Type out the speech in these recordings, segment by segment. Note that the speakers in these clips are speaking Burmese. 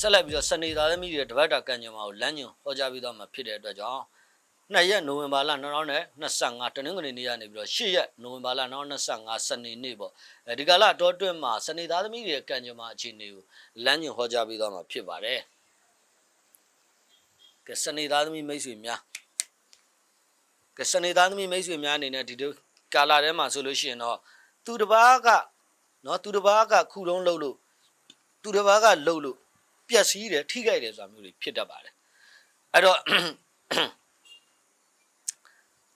ဆက်လက်ပြီးတော့စနေသားသမီးတွေတပတ်တာကံကြမ္မာကိုလမ်းညွန်ဟောကြားပြီးတော့မှဖြစ်တဲ့အတွက်ကြောင့်2ရက်နိုဝင်ဘာလ2025တနင်္ဂနွေနေ့ကနေပြီးတော့8ရက်နိုဝင်ဘာလ2025စနေနေ့ပေါ့အဲဒီကလာတော့အတွင်းမှာစနေသားသမီးတွေရဲ့ကံကြမ္မာအခြေအနေကိုလမ်းညွန်ဟောကြားပြီးတော့မှဖြစ်ပါတယ်ကဲစနေသားသမီးမိတ်ဆွေများကဲစနေသားသမီးမိတ်ဆွေများအနေနဲ့ဒီလိုကာလာထဲမှာဆိုလို့ရှိရင်တော့သူတစ်ပါးကနော်သူတစ်ပါးကခုတုံးလှုပ်လို့သူတစ်ပါးကလှုပ်လို့ ပျက်စီးတယ်ထိခိုက်တယ်ဆိုတာမျိုးတွေဖြစ်တတ်ပါတယ်အဲ့တော့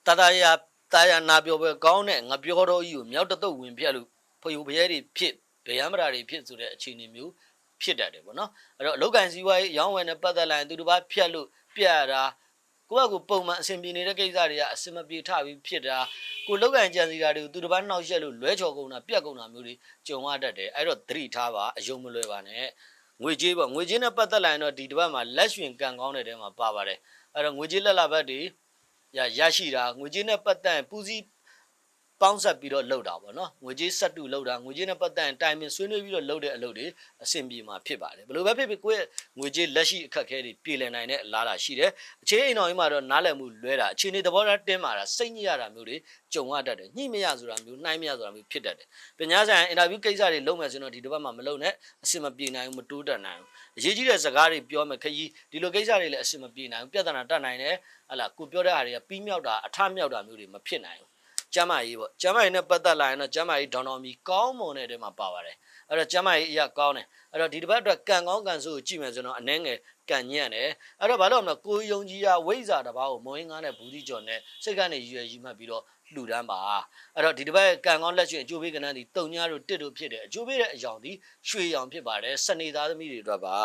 တတရာတာယာနာပြောပဲကောင်းတဲ့ငါပြောတော့ကြီးကိုမြောက်တသုတ်ဝင်ပြက်လို့ဖယိုဖျဲတွေဖြစ်ဗယံမရာတွေဖြစ်ဆိုတဲ့အခြေအနေမျိုးဖြစ်တတ်တယ်ပေါ့နော်အဲ့တော့အလောက်ကန်စည်းဝါးရေးရောင်းဝယ်နဲ့ပတ်သက်လာရင်သူတစ်ပါးဖြတ်လို့ပြက်ရတာကိုယ့်ဘက်ကိုပုံမှန်အဆင်ပြေနေတဲ့ကိစ္စတွေကအဆင်မပြေထပြီးဖြစ်တာကိုလောက်ကန်ကြံစီတာတွေကိုသူတစ်ပါးနှောက်ရက်လို့လွဲချော်ကုန်တာပြက်ကုန်တာမျိုးတွေကြုံရတတ်တယ်အဲ့တော့သတိထားပါအယုံမလွယ်ပါနဲ့ ငွေကြေးပေါ့ငွေကြေးနဲ့ပတ်သက်လာရင်တော့ဒီတစ်ပတ်မှာလက်ရွှင်ကံကောင်းတဲ့တဲမှာပါပါတယ်အဲ့တော့ငွေကြေးလက်လာဘက်တွေရရရှိတာငွေကြေးနဲ့ပတ်သက်ရင်ပူစီ ပေါင်းဆက်ပြီးတော့လှုပ်တာပေါ့နော်ငွေကြေးဆက်တူလှုပ်တာငွေကြေးနဲ့ပတ်သက်ရင်တိုင်ပင်ဆွေးနွေးပြီးတော့လှုပ်တဲ့အလုပ်တွေအဆင်ပြေမှာဖြစ်ပါတယ်ဘယ်လိုပဲဖြစ်ဖြစ်ကိုယ့်ရဲ့ငွေကြေးလက်ရှိအခက်အခဲတွေပြည်လည်နိုင်တဲ့အလားအလာရှိတယ်အခြေအိမ်တော်ကြီးမှာတော့နားလည်မှုလွဲတာအခြေအနေသဘောထားတင်းမာတာစိတ်ညစ်ရတာမျိုးတွေကြုံရတတ်တယ်ညှိမရဆိုတာမျိုးနှိုင်းမရဆိုတာမျိုးဖြစ်တတ်တယ်ပညာဆိုင်အင်တာဗျူးကိစ္စတွေလုပ်မယ်ဆိုတော့ဒီတစ်ပတ်မှာမလုပ်နဲ့အဆင်မပြေနိုင်ဘူးမတိုးတက်နိုင်ဘူးအရေးကြီးတဲ့စကားတွေပြောမယ်ခကြီးဒီလိုကိစ္စတွေလည်းအဆင်မပြေနိုင်ဘူးပြဿနာတက်နိုင်တယ်ဟလာကိုပြောတဲ့ဟာတွေကပြီးမြောက်တာအထမြောက်တာမျိုးတွေမဖြစ်နိုင်ဘူး ကျမ်းမာရေးပေါ့ကျမ်းမာရေးနဲ့ပတ်သက်လာရင်တော့ကျမ်းမာရေးဒေါန်တော်မီကောင်းမွန်တဲ့တဲမှာပါပါတယ်အဲ့တော့ကျမ်းမာရေးအရာကောင်းတယ်အဲ့တော့ဒီတစ်ပတ်အတွက်ကံကောင်းကံဆိုးကိုကြည့်မယ်ဆိုတော့အနှဲငယ်ကံညံ့တယ်အဲ့တော့ဘာလို့မလဲကိုယုံကြည်ရာဝိဇ္ဇာတစ်ပါးကိုမောဟင်းကားနဲ့ဘူးတိကျော်နဲ့စိတ်ကနေရွယ်ရည်မှတ်ပြီးတော့လှူဒန်းပါအဲ့တော့ဒီတစ်ပတ်ကံကောင်းလက်ကျွင်အကျိုးပေးကဏ္ဍဒီတုံညာတို့တစ်တို့ဖြစ်တယ်အကျိုးပေးတဲ့အကြောင်းဒီရွှေရောင်ဖြစ်ပါတယ်စနေသားသမီးတွေအတွက်ပါ